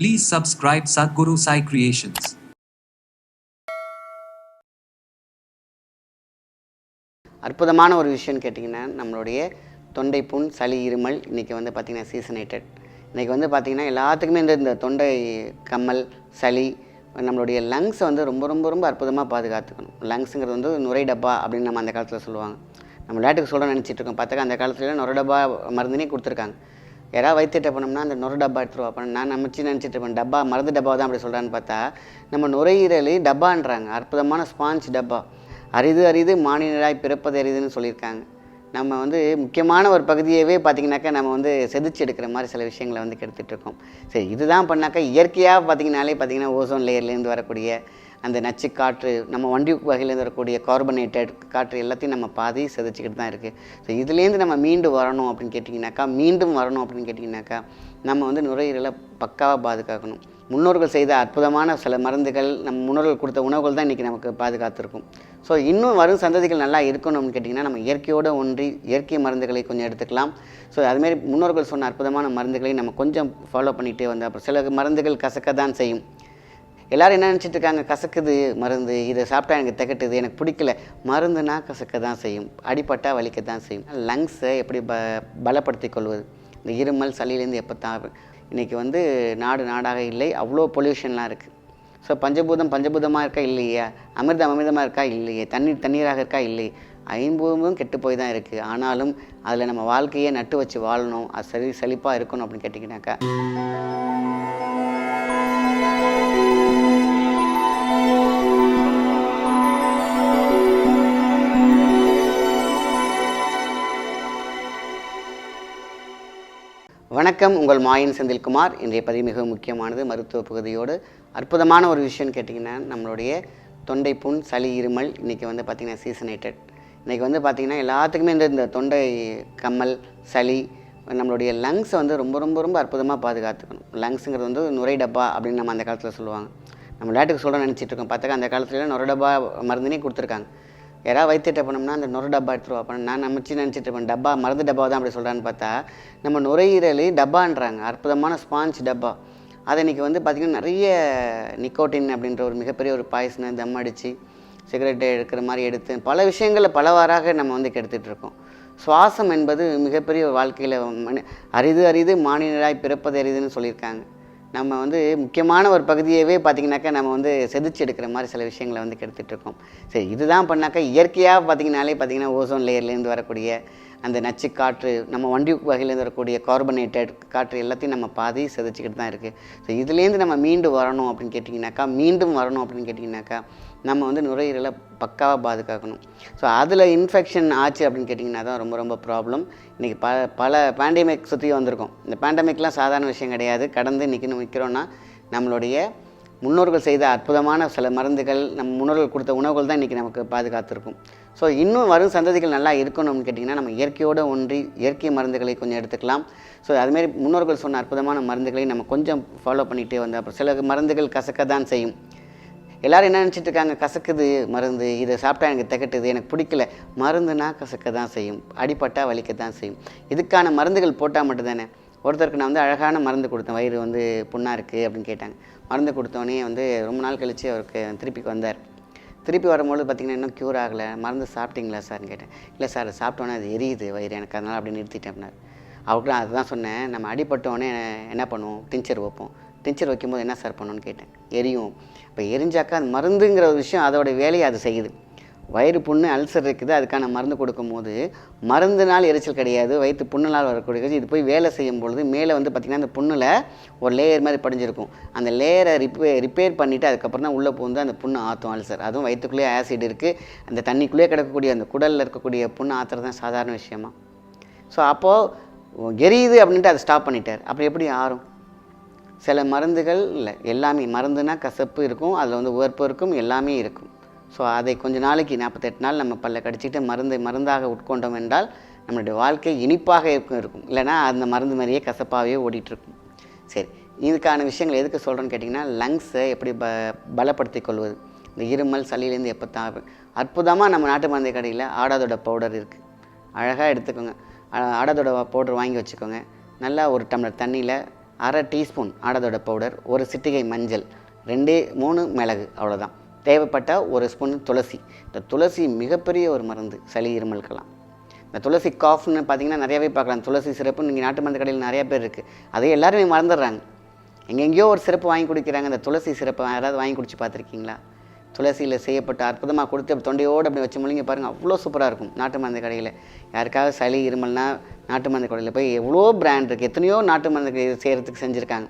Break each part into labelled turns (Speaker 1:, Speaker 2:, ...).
Speaker 1: Please subscribe Sadhguru Sai Creations.
Speaker 2: அற்புதமான ஒரு விஷயம்னு கேட்டிங்கன்னா நம்மளுடைய தொண்டை புண் சளி இருமல் இன்றைக்கி வந்து பார்த்திங்கன்னா சீசனேட்டட் இன்றைக்கி வந்து பார்த்திங்கன்னா எல்லாத்துக்குமே இந்த இந்த தொண்டை கம்மல் சளி நம்மளுடைய லங்ஸை வந்து ரொம்ப ரொம்ப ரொம்ப அற்புதமாக பாதுகாத்துக்கணும். லங்ஸுங்கிறது வந்து நுரை டப்பா அப்படின்னு நம்ம அந்த காலத்தில் சொல்லுவாங்க. நம்ம விளையாட்டுக்கு சொல்ல நினச்சிட்டு இருக்கோம். பார்த்தாக்க அந்த காலத்துல நுரை டப்பா மருந்துனே கொடுத்துருக்காங்க. யாராவது வயிற்றுட்ட போனோம்னா அந்த நுர டப்பா எடுத்துருவா. பண்ண நான் நம்பிச்சு நினச்சிட்டு இருப்பேன். டப்பா மருந்து டப்பா தான் அப்படி சொல்கிறான்னு பார்த்தா நம்ம நுரையீரலி டப்பான்றாங்க. அற்புதமான ஸ்பாஞ்ச் டப்பா. அரிது அரிது மானினராய் பிறப்பது அரிதுன்னு சொல்லியிருக்காங்க. நம்ம வந்து முக்கியமான ஒரு பகுதியவே பார்த்திங்கனாக்கா நம்ம வந்து செதுச்சு எடுக்கிற மாதிரி சில விஷயங்களை வந்து கெடுத்துட்ருக்கோம் சரி இதுதான் பண்ணாக்கா இயற்கையாக பார்த்திங்கனாலே பார்த்திங்கன்னா ஓசோன் லேயர்லேருந்து வரக்கூடிய அந்த நச்சு காற்று நம்ம வண்டி வகையிலேருந்து வரக்கூடிய கார்பனேட்டட் காற்று எல்லாத்தையும் நம்ம பாதி செதைச்சிக்கிட்டு தான் இருக்குது ஸோ இதுலேருந்து நம்ம மீண்டு வரணும் அப்படின்னு கேட்டிங்கனாக்கா மீண்டும் வரணும் அப்படின்னு கேட்டிங்கனாக்கா நம்ம வந்து நுரையீரலை பக்காவாக பாதுகாக்கணும். முன்னோர்கள் செய்த அற்புதமான சில மருந்துகள் நம்ம முன்னோர்கள் கொடுத்த உணவுகள் தான் இன்றைக்கி நமக்கு பாதுகாத்துருக்கும். ஸோ இன்னும் வரும் சந்ததிகள் நல்லா இருக்கணும்னு கேட்டிங்கன்னா நம்ம இயற்கையோடு ஒன்றி இயற்கை மருந்துகளை கொஞ்சம் எடுத்துக்கலாம். ஸோ அதுமாரி முன்னோர்கள் சொன்ன அற்புதமான மருந்துகளை நம்ம கொஞ்சம் ஃபாலோ பண்ணிகிட்டே வந்து அப்புறம் சில மருந்துகள் கசக்க தான் செய்யும். எல்லாரும் என்ன நினச்சிட்டு இருக்காங்க? கசக்குது மருந்து. இதை சாப்பிட்டா எனக்கு திகட்டுது. எனக்கு பிடிக்கல. மருந்துனா கசக்க தான் செய்யும். அடிப்பட்டா வலிக்க தான் செய்யும் லங்ஸை எப்படி ப பலப்படுத்தி கொள்வது? இந்த இருமல் சளியிலேருந்து எப்போ தான் இன்றைக்கி வந்து நாடு நாடாக இல்லை. அவ்வளோ பொல்யூஷன்லாம் இருக்குது ஸோ பஞ்சபூதம் பஞ்சபூதமாக இருக்கா இல்லையா? அமிர்தம் அமிர்தமாக இருக்கா இல்லையே? தண்ணீர் தண்ணீராக இருக்கா இல்லை ஐம்பூதமும் கெட்டு போய் தான் இருக்குது ஆனாலும் அதில் நம்ம வாழ்க்கையை நட்டு வச்சு வாழணும். அது சரி செழிப்பாக இருக்கணும் அப்படின்னு கேட்டிங்கனாக்கா வணக்கம் உங்கள் மாயின் செந்தில்குமார். இன்றைய பதிவு மிக முக்கியமானது. மருத்துவ பகுதியோடு அற்புதமான ஒரு விஷயம்னு கேட்டிங்கன்னா நம்மளுடைய தொண்டை புண் சளி இருமல் இன்றைக்கி வந்து பார்த்திங்கன்னா சீசனேட்டட் இன்றைக்கி வந்து பார்த்திங்கன்னா எல்லாத்துக்குமே இந்த இந்த தொண்டை கம்மல் சளி நம்மளுடைய லங்ஸை வந்து ரொம்ப ரொம்ப ரொம்ப அற்புதமாக பாதுகாத்துக்கணும். லங்ஸுங்கிறது வந்து நுரை டப்பா அப்படின்னு நம்ம அந்த காலத்தில் சொல்லுவாங்க. நம்ம விளையாட்டுக்கு சொல்ல நினச்சிட்டு இருக்கோம். பார்த்தாக்க அந்த காலத்தில் நுரை டப்பா மருந்துனே கொடுத்துருக்காங்க. யாராவது வயிற்றுட்ட போனோம்னா அந்த நுர டப்பா எடுத்துருவா. அப்போ நான் நினச்சி நினச்சிட்டு இருப்பேன் டப்பா மருந்து டப்பா தான் அப்படி சொல்கிறான்னு பார்த்தா நம்ம நுரையீரல் டப்பான்றாங்க. அற்புதமான ஸ்பாஞ்ச் டப்பா. அதை இன்றைக்கி வந்து பார்த்திங்கன்னா நிறைய நிக்கோட்டின் அப்படின்ற ஒரு மிகப்பெரிய ஒரு பாய்சனை தம் அடித்து சிகரெட்டை எடுக்கிற மாதிரி எடுத்து பல விஷயங்களில் பலவாறாக நம்ம வந்து கெடுத்துட்ருக்கோம் சுவாசம் என்பது மிகப்பெரிய வாழ்க்கையில் அரிது அரிது மானினராய் பிறப்பது அரிதுன்னு சொல்லியிருக்காங்க. நம்ம வந்து முக்கியமான ஒரு பகுதியவே பார்த்திங்கனாக்கா நம்ம வந்து செதுச்சு எடுக்கிற மாதிரி சில விஷயங்களை வந்து கெடுத்துட்ருக்கோம். சரி இதுதான் பண்ணாக்கா இயற்கையாக பார்த்திங்கனாலே பார்த்திங்கன்னா ஓசோன் லேயர்லேருந்து வரக்கூடிய அந்த நச்சு காற்று நம்ம வண்டி வகையிலேருந்து வரக்கூடிய கார்பனேட்டட் காற்று எல்லாத்தையும் நம்ம பாதி செதைச்சிக்கிட்டு தான் இருக்குது ஸோ இதுலேருந்து நம்ம மீண்டும் வரணும் அப்படின்னு கேட்டிங்கனாக்கா மீண்டும் வரணும் அப்படின்னு கேட்டிங்கனாக்கா நம்ம வந்து நுரையீரலை பக்காவாக பாதுகாக்கணும். ஸோ அதில் இன்ஃபெக்ஷன் ஆச்சு அப்படின்னு கேட்டிங்கன்னா தான் ரொம்ப ரொம்ப ப்ராப்ளம் இன்றைக்கி ப பல பேண்டமிக் சுற்றி வந்திருக்கோம். இந்த பேண்டமிக்லாம் சாதாரண விஷயம் கிடையாது. கடந்து இன்றைக்கி நிற்கிறோன்னா நம்மளுடைய முன்னோர்கள் செய்த அற்புதமான சில மருந்துகள் நம்ம முன்னோர்கள் கொடுத்த உணவுகள் தான் இன்றைக்கி நமக்கு பாதுகாத்துருக்கும். ஸோ இன்னும் வரும் சந்ததிகள் நல்லா இருக்கணும்னு கேட்டிங்கன்னா நம்ம இயற்கையோடு ஒன்றி இயற்கை மருந்துகளை கொஞ்சம் எடுத்துக்கலாம். ஸோ அதுமாரி முன்னோர்கள் சொன்ன அற்புதமான மருந்துகளை நம்ம கொஞ்சம் ஃபாலோ பண்ணிகிட்டே வந்து அப்புறம் சில மருந்துகள் கசக்க தான் செய்யும். எல்லாரும் என்ன நினச்சிட்டு இருக்காங்க? கசக்குது மருந்து. இதை சாப்பிட்டா எனக்கு திகட்டுது. எனக்கு பிடிக்கல. மருந்துனா கசக்க தான் செய்யும். அடிப்பட்டா வலிக்க தான் செய்யும். இதுக்கான மருந்துகள் போட்டால் மட்டும்தானே? ஒருத்தருக்கு நான் வந்து அழகான மருந்து கொடுத்தேன். வயிறு வந்து புண்ணாக இருக்குது அப்படின்னு கேட்டாங்க. மருந்து கொடுத்தோன்னே வந்து ரொம்ப நாள் கழித்து அவருக்கு திருப்பி வந்தார். திருப்பி வரும்போது பார்த்திங்கன்னா இன்னும் க்யூர் ஆகலை. மருந்து சாப்பிட்டீங்களா சார்னு கேட்டேன். இல்லை சார் சாப்பிட்டோன்னே அது எரியுது வயிறு. எனக்கு அதனால் அப்படி நிறுத்திட்டேன் அப்படின்னார். அவருக்கு நான் அதுதான் சொன்னேன். நம்ம அடிப்பட்டோடனே என்ன பண்ணுவோம்? டிஞ்சர் வைப்போம். டிஞ்சர் வைக்கும்போது என்ன சார் பண்ணணும்னு கேட்டேன். எரியும். இப்போ எரிஞ்சாக்கா அது மருந்துங்கிற ஒரு விஷயம் அதோட வேலையை அது செய்யுது. வயிறு புண்ணு அல்சர் இருக்குது. அதுக்கான மருந்து கொடுக்கும்போது மருந்துனால் எரிச்சல் கிடையாது. வயிற்று புண்ணுனால் வரக்கூடிய இது போய் வேலை செய்யும் பொழுது மேலே வந்து பார்த்திங்கன்னா அந்த புண்ணில் ஒரு லேயர் மாதிரி படிஞ்சிருக்கும். அந்த லேயரை ரிப்பே ரிப்பேர் பண்ணிவிட்டு அதுக்கப்புறம் தான் உள்ளே போந்து அந்த புண்ணு ஆற்றும் அல்சர். அதுவும் வயிற்றுக்குள்ளேயே ஆசிட் இருக்குது அந்த தண்ணிக்குள்ளேயே கிடக்கக்கூடிய அந்த குடலில் இருக்கக்கூடிய புண்ணு ஆற்றுறது தான் சாதாரண விஷயமா. ஸோ அப்போது எரியுது அப்படின்ட்டு அதை ஸ்டாப் பண்ணிட்டார். அப்புறம் எப்படி ஆறும்? சில மருந்துகள் இல்லை. எல்லாமே மருந்துனா கசப்பு இருக்கும் அதில் வந்து உவர்ப்பு இருக்கும் எல்லாமே இருக்கும். ஸோ அதை கொஞ்ச நாளைக்கு நாற்பத்தெட்டு நாள் நம்ம பல்ல கடிச்சிட்டு மருந்து மருந்தாக உட்கொண்டோம் என்றால் நம்மளுடைய வாழ்க்கை இனிப்பாக இருக்கும் இருக்கும். இல்லைனா அந்த மருந்து மாதிரியே கசப்பாகவே ஓடிட்டுருக்கும். சரி இதுக்கான விஷயங்கள் எதுக்கு சொல்கிறேன்னு கேட்டிங்கன்னா லங்ஸை எப்படி ப பலப்படுத்திக் கொள்வது? இந்த இருமல் சளியிலேருந்து எப்போ தான் அற்புதமாக நம்ம நாட்டு மருந்து கடையில் ஆடாதோட பவுடர் இருக்குது அழகாக எடுத்துக்கோங்க. ஆடாதோட பவுடர் வாங்கி வச்சுக்கோங்க. நல்லா ஒரு டம்ளர் தண்ணியில் அரை டீஸ்பூன் ஆடதோட பவுடர் ஒரு சிட்டிகை மஞ்சள் ரெண்டே மூணு மிளகு அவ்வளோதான் தேவைப்பட்டால் ஒரு ஸ்பூன் துளசி. இந்த துளசி மிகப்பெரிய ஒரு மருந்து சளி இருமலுக்கெல்லாம். இந்த துளசி காஃப்னு பார்த்தீங்கன்னா நிறையவே பார்க்கலாம். துளசி சிறப்பு நீங்கள் நாட்டு மருந்து கடையில் நிறைய பேர் இருக்குது அதை எல்லாருமே மறந்துடுறாங்க. எங்கெங்கேயோ ஒரு சிறப்பு வாங்கி குடிக்கிறாங்க. இந்த துளசி சிறப்பு யாராவது வாங்கி குடிச்சு பார்த்துருக்கீங்களா? துளசியில் செய்யப்பட்ட அற்புதமாக கொடுத்து அப்படி தொண்டையோடு அப்படி வச்சு முழுங்கி பாருங்கள் அவ்வளோ சூப்பராக இருக்கும். நாட்டு மருந்து கடையில். யாருக்காவது சளி இருமல்னா நாட்டு மருந்து கடையில் போய் எவ்வளோ பிராண்ட் இருக்குது எத்தனையோ நாட்டு மருந்து கடை செய்கிறதுக்கு செஞ்சுருக்காங்க.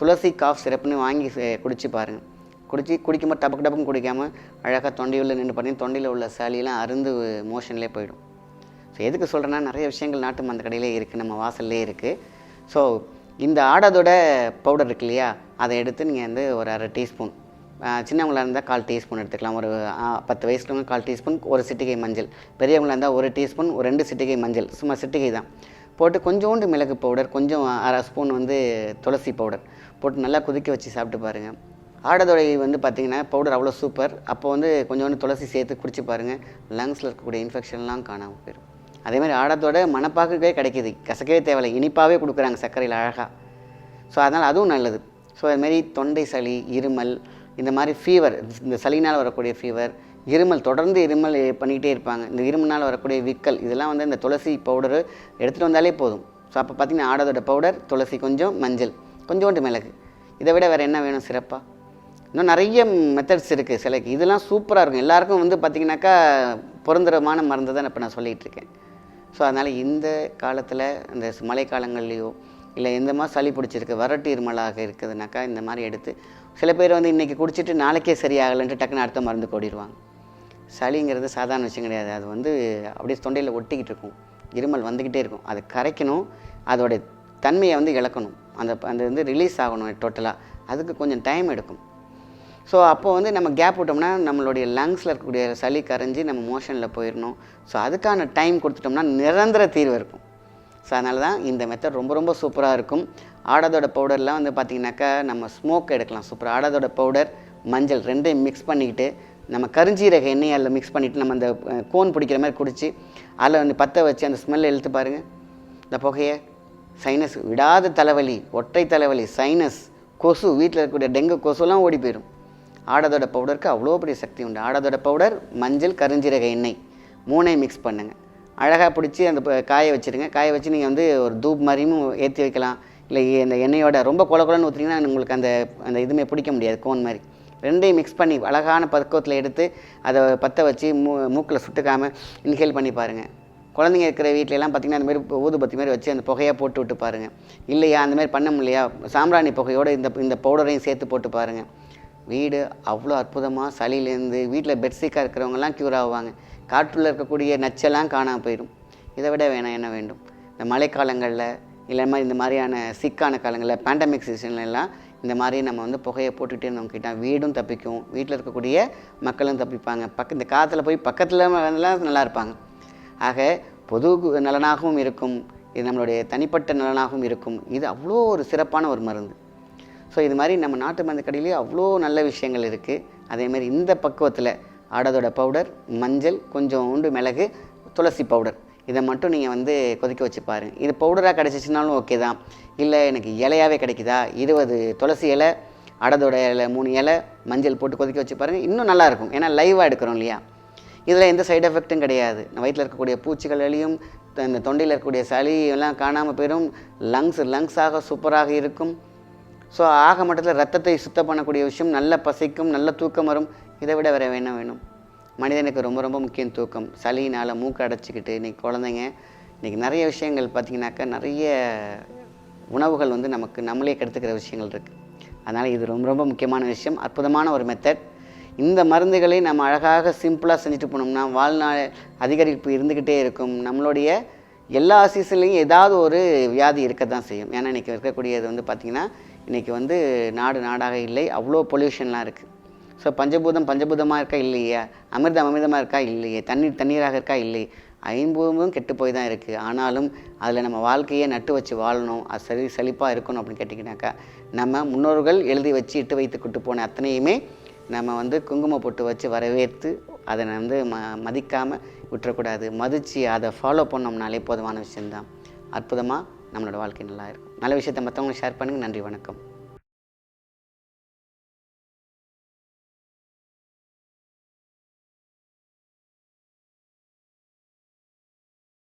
Speaker 2: துளசி காஃப் சிறப்புன்னு வாங்கி குடிச்சு பாருங்கள் குடிச்சு குடிக்கும்போது டபக்கு டபக்குன்னு குடிக்காமல் அழகாக தொண்டையுள்ள நின்று பண்ணி தொண்டையில் உள்ள சளியெல்லாம் அருந்து மோஷன்லேயே போயிடும். ஸோ எதுக்கு சொல்கிறேன்னா நிறைய விஷயங்கள் நாட்டு மருந்து கடையிலே இருக்குது நம்ம வாசல்லே இருக்குது ஸோ இந்த ஆடாதோட பவுடர் இருக்கு இல்லையா? அதை எடுத்து நீங்கள் வந்து ஒரு அரை டீஸ்பூன் சின்னவங்களா இருந்தால் கால் டீஸ்பூன் எடுத்துக்கலாம். ஒரு பத்து வயசுக்கு கால் டீஸ்பூன் ஒரு சிட்டிகை மஞ்சள். பெரியவங்களா இருந்தால் ஒரு டீஸ்பூன் ஒரு ரெண்டு சிட்டிகை மஞ்சள். சும்மா சிட்டிகை தான். போட்டு கொஞ்சோண்டு மிளகு பவுடர் கொஞ்சம் அரை ஸ்பூன் வந்து துளசி பவுடர் போட்டு நல்லா கொதிக்க வச்சு சாப்பிட்டு பாருங்கள் ஆடதொடை வந்து பார்த்திங்கன்னா பவுடர் அவ்வளோ சூப்பர் அப்போ வந்து கொஞ்சோண்டு துளசி சேர்த்து குடிச்சு பாருங்கள் லங்ஸில் இருக்கக்கூடிய இன்ஃபெக்ஷன்லாம் காணாமல் போயிடும் அதேமாதிரி ஆடத்தோட மணப்பாக்கவே கிடைக்கிது. கசக்கவே தேவையில்லை. இனிப்பாகவே கொடுக்குறாங்க சர்க்கரையில் அழகாக ஸோ அதனால் அதுவும் நல்லது. ஸோ அதுமாரி தொண்டை சளி இருமல் இந்த மாதிரி ஃபீவர் இந்த சளினால் வரக்கூடிய ஃபீவர் இருமல் தொடர்ந்து இருமல் பண்ணிக்கிட்டே இருப்பாங்க. இந்த இருமனால் வரக்கூடிய விக்கல் இதெல்லாம் வந்து இந்த துளசி பவுடரு எடுத்துகிட்டு வந்தாலே போதும். ஸோ அப்போ பார்த்தீங்கன்னா ஆடதோட பவுடர் துளசி கொஞ்சம் மஞ்சள் கொஞ்சோண்டு மிளகு. இதை விட வேறு என்ன வேணும் சிறப்பாக இன்னும் நிறைய மெத்தட்ஸ் இருக்குது சிலைக்கு. இதெல்லாம் சூப்பராக இருக்கும். எல்லாருக்கும் வந்து பார்த்திங்கனாக்கா பொருந்தரமான மருந்து தான் இப்போ நான் சொல்லிகிட்டு இருக்கேன். ஸோ அதனால் இந்த காலத்தில் இந்த மழைக்காலங்கள்லேயோ இல்லை எந்த மாதிரி சளி பிடிச்சிருக்கு வரட்டு இருமலாக இருக்குதுனாக்கா இந்த மாதிரி எடுத்து சில பேர் வந்து இன்றைக்கி குடிச்சிட்டு நாளைக்கே சரியாகலைன்ட்டு டக்குன்னு அடுத்த மருந்து கோடிடுவாங்க. சளிங்கிறது சாதாரண விஷயம் கிடையாது. அது வந்து அப்படியே தொண்டையில் ஒட்டிக்கிட்டு இருக்கும். இருமல் வந்துக்கிட்டே இருக்கும். அதை கரைக்கணும். அதோடைய தன்மையை வந்து இழக்கணும். அந்த அந்த வந்து ரிலீஸ் ஆகணும் டோட்டலாக அதுக்கு கொஞ்சம் டைம் எடுக்கும். ஸோ அப்போ வந்து நம்ம கேப் விட்டோம்னா நம்மளுடைய லங்ஸில் இருக்கக்கூடிய சளி கரைஞ்சி நம்ம மோஷனில் போயிடணும். ஸோ அதுக்கான டைம் கொடுத்துட்டோம்னா நிரந்தர தீர்வு இருக்கும். ஸோ அதனால தான் இந்த மெத்தட் ரொம்ப ரொம்ப சூப்பராக இருக்கும். ஆடாதோட பவுடர்லாம் வந்து பார்த்திங்கனாக்கா நம்ம ஸ்மோக் எடுக்கலாம். சூப்பர் ஆடாதோட பவுடர் மஞ்சள் ரெண்டையும் மிக்ஸ் பண்ணிக்கிட்டு நம்ம கருஞ்சீரக எண்ணெய் அதில் மிக்ஸ் பண்ணிவிட்டு நம்ம அந்த கோன் பிடிக்கிற மாதிரி குடித்து அதில் வந்து பற்ற வச்சு அந்த ஸ்மெல்லை இழுத்து பாருங்கள் இந்த புகையை சைனஸ் விடாத தலைவலி ஒற்றை தலைவலி சைனஸ் கொசு வீட்டில் இருக்கக்கூடிய டெங்கு கொசுலாம் ஓடி போயிடும் ஆடதோட பவுடருக்கு அவ்வளோ பெரிய சக்தி உண்டு. ஆடதோட பவுடர் மஞ்சள் கருஞ்சீரக எண்ணெய் மூணையும் மிக்ஸ் பண்ணுங்கள் அழகாக பிடிச்சி அந்த காய வச்சுருங்க. காய வச்சு நீங்கள் வந்து ஒரு தூப் மாதிரியும் ஏற்றி வைக்கலாம். இல்லை இந்த எண்ணெயோட ரொம்ப கொல கொலன்னு ஊற்றிங்கன்னா உங்களுக்கு அந்த அந்த இதுமே பிடிக்க முடியாது கோன் மாதிரி. ரெண்டையும் மிக்ஸ் பண்ணி அழகான பக்குவத்தில் எடுத்து அதை பற்ற வச்சு மூ மூக்கில் சுட்டுக்காமல் இன்ஹேல் பண்ணி பாருங்கள் குழந்தைங்க இருக்கிற வீட்டிலலாம் பார்த்திங்கன்னா பார்த்தீங்கன்னா ஊதுபத்தி மாதிரி வச்சு அந்த புகையாக போட்டு விட்டு பாருங்கள் இல்லையா அந்தமாரி பண்ண முடியலையா? சாம்பிராணி புகையோடு இந்த இந்த பவுடரையும் சேர்த்து போட்டு பாருங்கள் வீடு அவ்வளோ அற்புதமாக சளியிலேருந்து வீட்டில் பெட்சிக்காக இருக்கிறவங்கலாம் க்யூர் ஆவாங்க. காற்றுள்ள இருக்கக்கூடிய நச்செல்லாம் காணாமல் போயிடும். இதை விட வேணாம் என்ன வேண்டும்? இந்த மழைக்காலங்களில் இல்லை மாதிரி இந்த மாதிரியான சிக்கான காலங்களில் பேண்டமிக் சீசன்லாம் இந்த மாதிரி நம்ம வந்து புகையை போட்டுகிட்டே இருந்தவங்கிட்ட வீடும் தப்பிக்கும். வீட்டில் இருக்கக்கூடிய மக்களும் தப்பிப்பாங்க. பக்க இந்த காலத்தில் போய் பக்கத்தில் நல்லா இருப்பாங்க. ஆக பொது கு- நலனாகவும் இருக்கும். இது நம்மளுடைய தனிப்பட்ட நலனாகவும் இருக்கும். இது அவ்வளோ ஒரு சிறப்பான ஒரு மருந்து. ஸோ இது மாதிரி நம்ம நாட்டு மருந்து கடையிலேயே அவ்வளோ நல்ல விஷயங்கள் இருக்குது அதேமாதிரி இந்த பக்குவத்தில் ஆடதோட பவுடர் மஞ்சள் கொஞ்சம் உண்டு மிளகு துளசி பவுடர். இதை மட்டும் நீங்கள் வந்து கொதிக்க வச்சு பாருங்கள் இது பவுடராக கிடச்சிச்சினாலும் ஓகே தான். இல்லை எனக்கு இலையாகவே கிடைக்குதா? இருபது துளசி இலை அடதோட இலை மூணு இலை மஞ்சள் போட்டு கொதிக்க வச்சு பாருங்கள் இன்னும் நல்லாயிருக்கும் ஏன்னா லைவாக எடுக்கிறோம் இல்லையா? இதில் எந்த சைடு எஃபெக்ட்டும் கிடையாது. வயிற்றில் இருக்கக்கூடிய பூச்சிகள் வெளியும் த- இந்த தொண்டையில் இருக்கக்கூடிய சளி எல்லாம் காணாமல் போயிடும் லங்ஸ் லங்ஸாக சூப்பராக இருக்கும். ஸோ ஆக மட்டத்தில் ரத்தத்தை சுத்தம் பண்ணக்கூடிய விஷயம் நல்ல பசிக்கும் நல்ல தூக்கம் வரும். இதை விட வேறு என்ன வேணும்? மனிதனுக்கு ரொம்ப ரொம்ப முக்கியம் தூக்கம். சளியினால் மூக்கு அடைச்சிக்கிட்டு இன்றைக்கி குழந்தைங்க இன்றைக்கி நிறைய விஷயங்கள் பார்த்திங்கனாக்கா நிறைய உணவுகள் வந்து நமக்கு நம்மளே கெடுத்துக்கிற விஷயங்கள் இருக்குது அதனால் இது ரொம்ப ரொம்ப முக்கியமான விஷயம். அற்புதமான ஒரு மெத்தட் இந்த மருந்துகளை நம்ம அழகாக சிம்பிளாக செஞ்சுட்டு போனோம்னா வாழ்நாள் அதிகரிப்பு இருந்துக்கிட்டே இருக்கும். நம்மளுடைய எல்லா சீசன்லேயும் ஏதாவது ஒரு வியாதி இருக்க தான் செய்யும். ஏன்னா இன்றைக்கி இருக்கக்கூடியது வந்து பார்த்திங்கன்னா இன்றைக்கி வந்து நாடு நாடாக இல்லை. அவ்வளோ பொல்யூஷன்லாம் இருக்குது ஸோ பஞ்சபூதம் பஞ்சபூதமாக இருக்கா இல்லையா? அமிர்தம் அமிர்தமாக இருக்கா இல்லையே? தண்ணீர் தண்ணீராக இருக்கா இல்லை ஐம்பூதமும் கெட்டு போய் தான் இருக்குது ஆனாலும் அதில் நம்ம வாழ்க்கையை நட்டு வச்சு வாழணும். அது சரி செழிப்பாக இருக்கணும் அப்படின்னு கேட்டிங்கனாக்கா நம்ம முன்னோர்கள் எழுதி வச்சு இட்டு வைத்து கொண்டு போன அத்தனையுமே நம்ம வந்து குங்குமம் போட்டு வச்சு வரவேற்று அதை வந்து ம மதிக்காமல் விட்டுறக்கூடாது. மதித்து அதை ஃபாலோ பண்ணோம்னாலே போதுமான விஷயந்தான் அற்புதமாக நம்மளோட வாழ்க்கை நல்லா இருக்கும். நல்ல விஷயத்தை மற்றவங்க ஷேர் பண்ணுங்கள் நன்றி வணக்கம்.